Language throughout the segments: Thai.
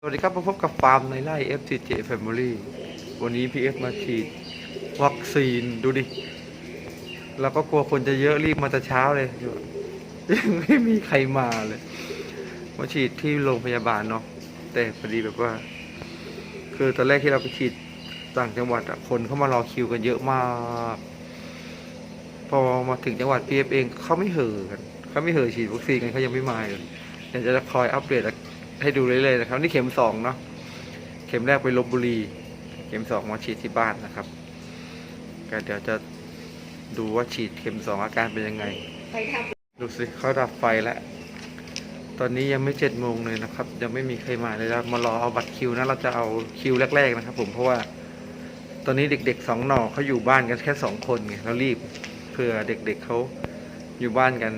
สวัสดีครับมาพบกับฟาร์มในไร่ FTJ Family วันนี้ PF มาฉีดวัคซีนดูดิแล้วก็กลัวคนจะเยอะรีบมาแต่เช้าเลย ยังไม่มีใครมาเลย มาฉีดที่โรงพยาบาลเนาะแต่พอดีแบบว่า คือตอนแรกที่เราไปฉีดต่างจังหวัดอะคนเข้ามารอคิวกันเยอะมาก พอมาถึงจังหวัด PF เองเขาไม่เห่อกันเขาไม่เห่อฉีดวัคซีนกันเขายังไม่มาเลยเดี๋ยวจะคอยอัปเดต ให้ดูเรื่อยๆนะครับ นี่เข็มสองเนาะเข็มแรกไปลบบุรี เข็มสองมาฉีดที่บ้านนะครับก็เดี๋ยวจะดูว่าฉีดเข็มสองอาการเป็นยังไงดูสิเขาดับไฟแล้วตอนนี้ยังไม่เจ็ดโมงเลยนะครับ ยังไม่มีใครมาเลยเรามารอเอาบัตรคิวนะเราจะเอาคิวแรก ๆนะครับ ผมเพราะว่า ตอนนี้เด็กๆสองหน่อเขาอยู่บ้านกันแค่สองคนไงเรารีบเผื่อเด็กๆเขาอยู่บ้านกัน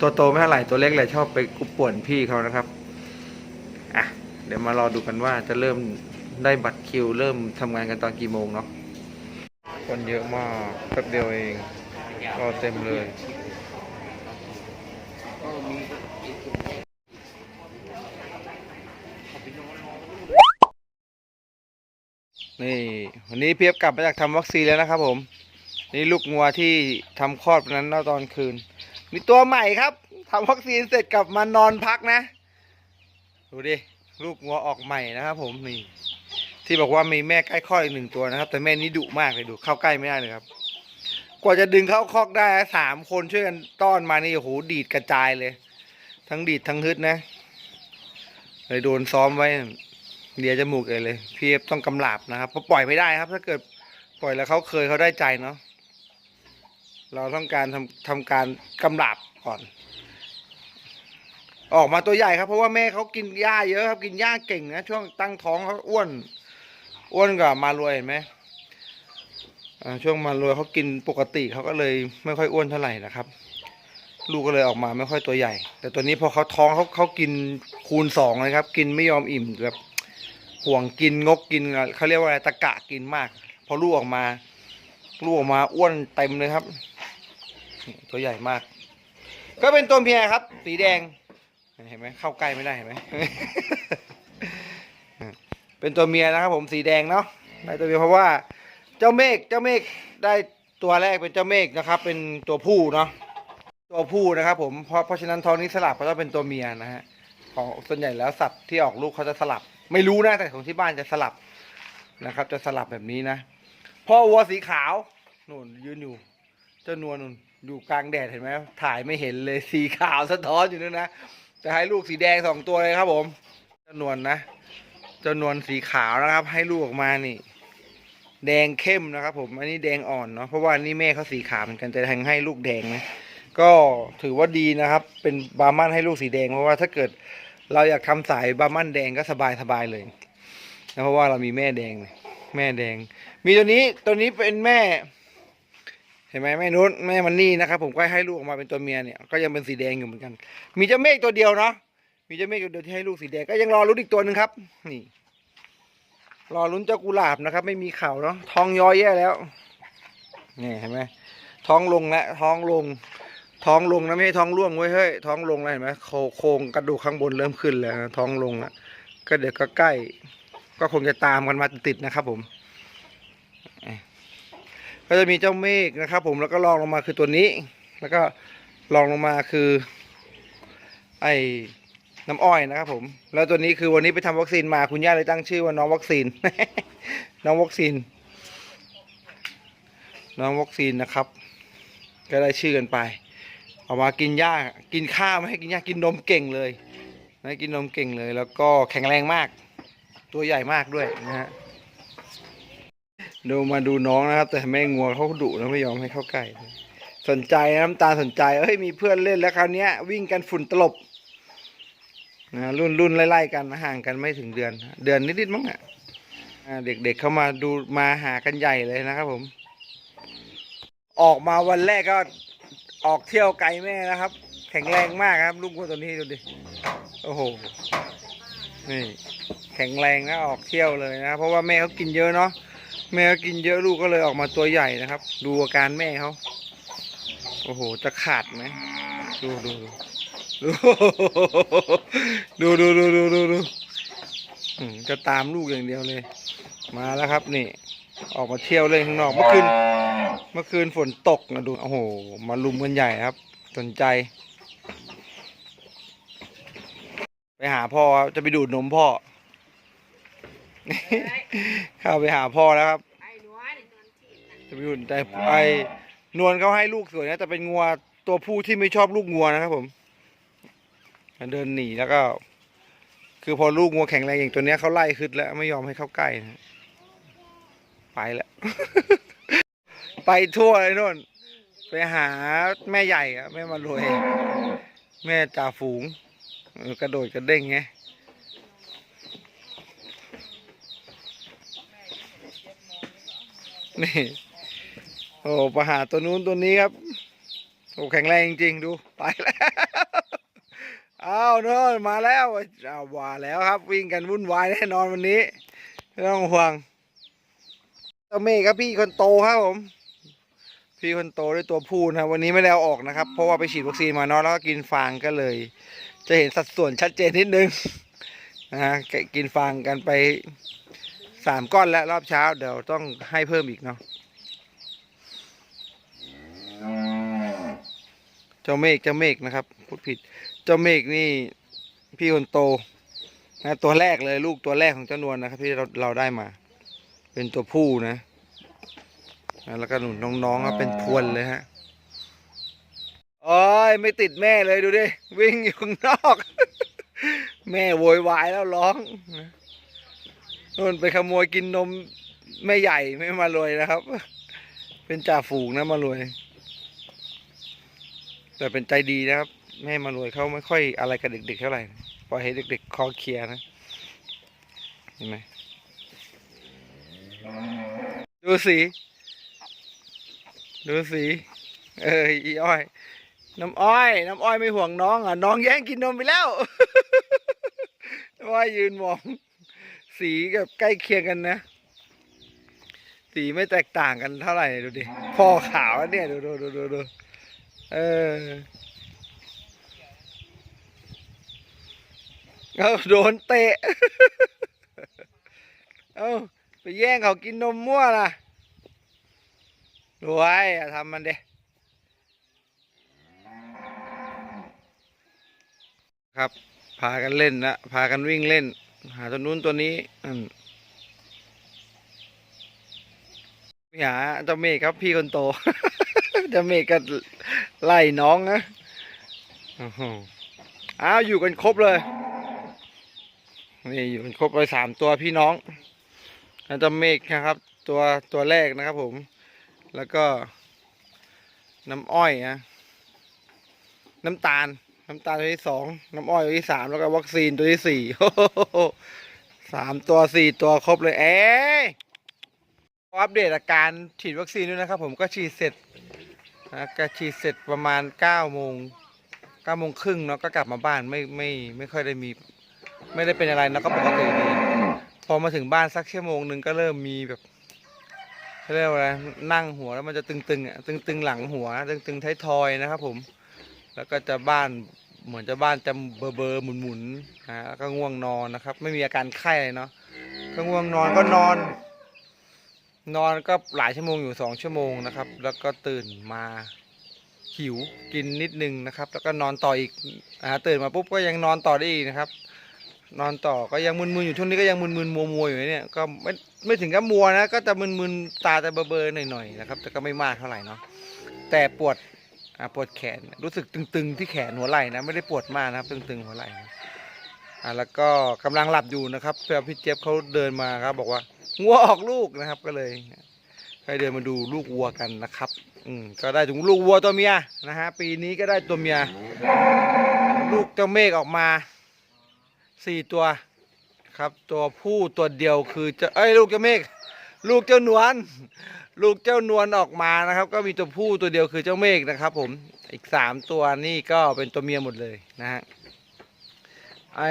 ตัวโตไม่เท่าไหร่ตัวเล็กเลยชอบไปกุป่วนพี่เขานะครับ อะ เดี๋ยวมารอดูกันว่าจะเริ่มได้บัตรคิว เริ่มทำงานกันตอนกี่โมงเนาะคนเยอะมากแป๊บเดียวเองก็เต็มเลยนี่วันนี้เพียบกลับมาจากทำวัคซีนแล้วนะครับผม นี่ลูกงัวที่ทำคลอดวันนั้นตอนคืน มีตัวใหม่ครับทำวัคซีนเสร็จกลับมานอนพักนะ ดูดิ ลูกงัวออกใหม่นะครับ ผมนี่ที่บอกว่ามีแม่ใกล้คลอดอีกหนึ่งตัวนะครับ แต่แม่นี้ดุมากเลยดูเข้าใกล้ไม่ได้เลยครับ กว่าจะดึงเข้าคอกได้สามคนช่วยกันต้อนมานี่โอ้โหดีดกระจายเลย ทั้งดีดทั้งฮึดนะเลยโดนซ้อมไว้เลียจมูกเลยเลยพี่เอต้องกำลาบนะครับเพราะปล่อยไม่ได้ครับ ถ้าเกิดปล่อยแล้วเขาเคยเขาได้ใจเนาะเราต้องการทำทำการกำลาบก่อน ออกมาตัวใหญ่ครับ เพราะว่าแม่เขากินหญ้าเยอะครับ กินหญ้าเก่งนะช่วงตั้งท้องเขาอ้วน อ้วนกว่ามารวยเห็นไหมช่วงมารวยเขากินปกติเขาก็เลยไม่ค่อยอ้วนเท่าไหร่นะครับ ลูกก็เลยออกมาไม่ค่อยตัวใหญ่ แต่ตัวนี้พอเขาท้องเขาเขากินคูณสองเลยครับ กินไม่ยอมอิ่มแบบห่วงกินงกกินเขาเรียกว่าอะไรตะกะกินมาก พอลูกออกมา ลูกออกมาอ้วนเต็มเลยครับ ตัวใหญ่มาก ก็เป็นตัวเมียครับ สีแดง เห็นไหมเข้าใกล้ไม่ได้เห็นไหม เป็นตัวเมียนะครับผมสีแดงเนาะได้ตัวเมียเพราะว่า เจ้าเมฆเจ้าเมฆได้ตัวแรกเป็นเจ้าเมฆนะครับ เป็นตัวผู้เนาะตัวผู้นะครับ ผมเพราะเพราะฉะนั้นทองนี้สลับก็ต้องเป็นตัวเมียนะฮะของส่วนใหญ่แล้วสัตว์ที่ออกลูกเขาจะสลับ ไม่รู้นะแต่ของที่บ้านจะสลับนะครับ จะสลับแบบนี้นะพ่อวัวสีขาวนู่นยืนอยู่ เจ้านวลนู่นอยู่กลางแดดเห็นไหมถ่ายไม่เห็นเลยสีขาวสะท้อนอยู่นั่นนะ จะให้ลูกสีแดงสองตัวเลยครับผมจ้านวลนะจ้านวลสีขาวนะครับ ให้ลูกออกมานี่ แดงเข้มนะครับ ผมอันนี้แดงอ่อนเนาะเพราะว่านี่แม่เขาสีขาวเหมือนกันแต่แทงให้ลูกแดงนะก็ถือว่าดีนะครับ เป็นบาร์มันให้ลูกสีแดงเพราะว่าถ้าเกิดเราอยากทำสายบาร์มันแดงก็สบายสบายเลยนะเพราะว่าเรามีแม่แดงแม่แดง มีตัวนี้ตัวนี้เป็นแม่ ห็นไหมแม่นุชแม่มันนี่นะครับผมก็ให้ลูกออกมาเป็นตัวเมียเนี่ยก็ยังเป็นสีแดงอยู่เหมือนกัน มีเจ้าเมฆตัวเดียวเนาะมีเจ้าเมฆตัวเดียวที่ให้ลูกสีแดงก็ยังรอลุ้นอีกตัวหนึ่งครับ นี่ รอลุ้นเจ้ากุหลาบนะครับ ไม่มีเข่าเนาะท้องย้อยแย่แล้วนี่เห็นไหมท้องลงแล้วท้องลง ท้องลงนะไม่ใช่ท้องร่วงเว้ยเฮ้ยท้องลงแล้วเห็นไหมโคโครงกระดูกข้างบนเริ่มขึ้นแล้วนะท้องลงแล้วก็เดี๋ยวก็ใกล้ ก็คงจะตามกันมาติดๆนะครับผม ก็จะมีเจ้าเมฆนะครับ ผมแล้วก็รองลงมาคือตัวนี้ แล้วก็รองลงมาคือ ไอ้น้ำอ้อยนะครับผม แล้วตัวนี้คือวันนี้ไปทำวัคซีนมาคุณย่าเลยตั้งชื่อว่าน้องวัคซีน น้องวัคซีน น้องวัคซีนนะครับ ก็ได้ชื่อกันไปออกมากินหญ้ากินข้าวไม่ให้กินหญ้ากินนมเก่งเลยนะกินนมเก่งเลย แล้วก็แข็งแรงมาก ตัวใหญ่มากด้วยนะฮะ ดูมาดูน้องนะครับ แต่แม่งัวเขาดุนะไม่ยอมให้เข้าใกล้สนใจน้ำตาลสนใจเอ้ยมีเพื่อนเล่นแล้วคราวนี้ยวิ่งกันฝุ่นตลบนะรุ่นรุ่นไล่ๆกันห่างกันไม่ถึงเดือน เดือนนิดๆมั้งอะเด็กๆเข้ามาดูมาหากันใหญ่เลยนะครับผม ออกมาวันแรกก็ออกเที่ยวไกลแม่นะครับ แข็งแรงมากครับ ลูกวัวตัวนี้ดูดิโอ้โหนี่แข็งแรงนะออกเที่ยวเลยนะเพราะว่าแม่เขากินเยอะเนาะ แม่กินเยอะลูกก็เลยออกมาตัวใหญ่นะครับ ดูอาการแม่เขาโอ้โห จะขาดไหมดูดูดูดูดูดูดูดูดูจะตามลูกอย่างเดียวเลย มาแล้วครับนี่ ออกมาเที่ยวเล่นข้างนอกเมื่อคืนเมื่อคืนฝนตกนะดูโอ้โห มาลุมกันใหญ่ครับ สนใจ ไปหาพ่อครับจะไปดูดนมพ่อ เข้าไปหาพ่อแล้วครับไอ้หนูไอ้นี่จะไปดูดแต่ไอ้นวลเขาให้ลูกสวยนะแต่เป็นงัวตัวผู้ที่ไม่ชอบลูกงัวนะครับ ผมมันเดินหนีแล้วก็ คือพอลูกงัวแข็งแรงอย่างตัวเนี้ยเขาไล่ขึ้นแล้วไม่ยอมให้เข้าใกล้นะไปแล้ว ไปทั่วเลยโน่นไปหาแม่ใหญ่อะแม่มารวยแม่จ่าฝูงเออกระโดดกระเด้งไง นี่โอ้ไปหาตัวนู้นตัวนี้ครับโอ้แข็งแรงจริงๆดูไปแล้วอ้าวโน่นมาแล้วอ้าวว่าแล้วครับ วิ่งกันวุ่นวายแน่นอนวันนี้ไม่ต้องห่วงเจ้าเมฆครับพี่คนโตครับผม พี่คนโตด้วยตัวผู้นะวันนี้ไม่ได้เอาออกนะครับ เพราะว่าไปฉีดวัคซีนมาเนาะแล้วก็กินฟางก็เลย จะเห็นสัดส่วนชัดเจนนิดนึงนะฮะกินฟางกันไป สามก้อนแล้วรอบเช้า เดี๋ยวต้องให้เพิ่มอีกเนาะเจ้าเมฆเจ้าเมฆนะครับพูดผิด เจ้าเมฆนี่พี่คนโตนะตัวแรกเลยลูกตัวแรกของเจ้านวลนะครับ ที่เราเราได้มา เป็นตัวผู้นะแล้วก็หนุนน้องๆครับเป็นพวนเลยฮะโอ้ยไม่ติดแม่เลยดูดิวิ่งอยู่ข้างนอก แม่โวยวายแล้วร้องนะ นู่นไปขโมยกินนมแม่ใหญ่ไม่มารวยนะครับ เป็นจ่าฝูงนะมารวย แต่เป็นใจดีนะครับ แม่มารวยเขาไม่ค่อยอะไรกับเด็กๆเท่าไหร่นะปล่อยให้เด็กๆคอเคลียร์นะเห็นไหมดูสิดูสิเอออีอ้อย น้ำอ้อย น้ำอ้อยไม่ห่วงน้องอะ น้องแย่งกินนมไปแล้วน้ำอ้อยยืนมอง สีกับใกล้เคียงกันนะ สีไม่แตกต่างกันเท่าไหร่ดูดิพ่อขาวแล้วเนี่ยดูดูดูดูดูเออเอาโดนเตะ เอาไปแย่งเขากินนมมั่วนะรวยอย่าทำมันเด้ครับ พากันเล่นนะ พากันวิ่งเล่น หาตัวนู้นตัวนี้อืมหาเจ้าเมฆครับพี่คนโต เจ้าเมฆก็ไล่น้องนะอ้โหอ้าวอยู่กันครบเลยนี่อยู่กันครบเลยสามตัวพี่น้องเจ้าเมฆนะครับ ตัวตัวแรกนะครับผม แล้วก็น้ำอ้อยนะน้ำตาล น้ำตาลตัวที่สองน้ำอ้อยตัวที่สามแล้วก็วัคซีนตัวที่สี่โอ้โหสามตัวสี่ตัวครบเลยเอ๊อัปเดตอาการฉีดวัคซีนด้วยนะครับ ผมก็ฉีดเสร็จนะก็ฉีดเสร็จประมาณเก้าโมงเก้าโมงครึ่งเนาะก็กลับมาบ้านไม่ไม่ไม่ค่อยได้มี ไม่ได้เป็นอะไรนะก็ปกติดีพอมาถึงบ้านสักชั่วโมงหนึ่งก็เริ่มมีแบบเขาเรียกว่าอะไรนั่งหัวแล้วมันจะตึงๆอะตึงๆหลังหัวตึงๆท้ายทอยนะครับผม แล้วก็จะบ้านเหมือนจะบ้านจะเบอร์เบอร์หมุนๆนะแล้วก็ง่วงนอนนะครับ ไม่มีอาการไข้เลยเนาะก็ง่วงนอนก็นอน นอนก็หลายชั่วโมงอยู่สองชั่วโมงนะครับ แล้วก็ตื่นมาหิวกินนิดนึงนะครับ แล้วก็นอนต่ออีกอ่าตื่นมาปุ๊บก็ยังนอนต่อได้อีกนะครับ นอนต่อก็ยังมึนๆอยู่ช่วงนี้ก็ยังมึนๆมัวๆอยู่เนี่ยก็ไม่ไม่ถึงกับมัวนะก็จะมึนๆตาจะเบลอๆหน่อยๆนะครับ แต่ก็ไม่มากเท่าไหร่เนาะแต่ปวด อ่าปวดแขนรู้สึกตึง ๆ ที่แขนหัวไหล่นะไม่ได้ปวดมากนะครับ ตึง ๆ หัวไหล่นะอ่าแล้วก็กำลังหลับอยู่นะครับเพื่อพี่เจี๊ยบเขาเดินมาครับ บอกว่างัวออกลูกนะครับก็เลยให้เดินมาดูลูกวัวกันนะครับ อืมก็ได้ถึงลูกวัวตัวเมียนะฮะปีนี้ก็ได้ตัวเมีย ลูกเจ้าเมฆออกมาสี่ตัว ครับ ตัวผู้ตัวเดียวคือจะเอ้ยลูกเจ้าเมฆ ลูกเจ้านวลลูกเจ้านวลออกมานะครับ ก็มีตัวผู้ตัวเดียวคือเจ้าเมฆนะครับ ผมอีกสามตัวนี่ก็เป็นตัวเมียหมดเลยนะฮะไอ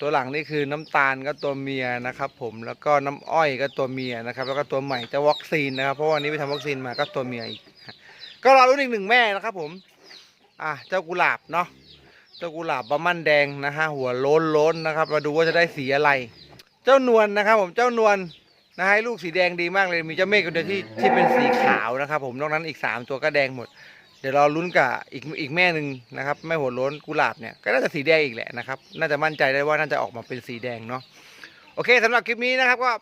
ตัวหลังนี่คือน้ำตาลก็ตัวเมียนะครับ ผมแล้วก็น้ำอ้อยก็ตัวเมียนะครับ แล้วก็ตัวใหม่จะวัคซีนนะครับ เพราะวันนี้ไปทำวัคซีนมาก็ตัวเมียอีกก็รอรุ่นอีกหนึ่งแม่นะครับ ผม อะเจ้ากุหลาบเนาะเจ้ากุหลาบบะมั่นแดงนะฮะหัวโล้นโล้นๆนะครับ มาดูว่าจะได้สีอะไร เจ้านวลนะครับ ผมเจ้านวล นะฮะลูกสีแดงดีมากเลยมีเจ้าเมฆคนเดียวที่ที่เป็นสีขาวนะครับผมนอกนั้นอีกสามตัวก็แดงหมด เดี๋ยวเราลุ้นกับอีกอีกแม่หนึ่งนะครับแม่หัวโล้นกุหลาบเนี่ยก็น่าจะสีแดงอีกแหละนะครับน่าจะมั่นใจได้ว่าน่าจะออกมาเป็นสีแดงเนาะโอเคสำหรับคลิปนี้นะครับก็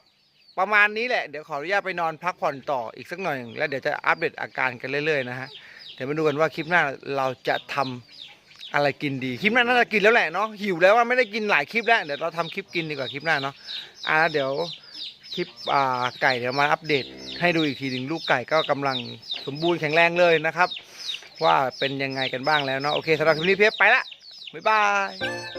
ประมาณนี้แหละเดี๋ยวขออนุญาตไปนอนพักผ่อนต่ออีกสักหน่อยแล้วเดี๋ยวจะอัปเดตอาการกันเรื่อยๆนะฮะเดี๋ยวมาดูกันว่าคลิปหน้าเราจะทำอะไรกินดีคลิปหน้าน่าจะกินแล้วแหละเนาะหิวแล้วว่าไม่ได้กินหลายคลิปแล้วเดี๋ยวเราทำคลิปกินดีกว่าคลิปหน้าเนาะอ่าเดี๋ยว คลิปไก่เดี๋ยวมาอัปเดต ให้ดูอีกทีหนึ่งลูกไก่ก็กำลังสมบูรณ์แข็งแรงเลยนะครับ ว่าเป็นยังไงกันบ้างแล้วเนาะโอเคสำหรับคลิปนี้เพียบไปละบ๊ายบาย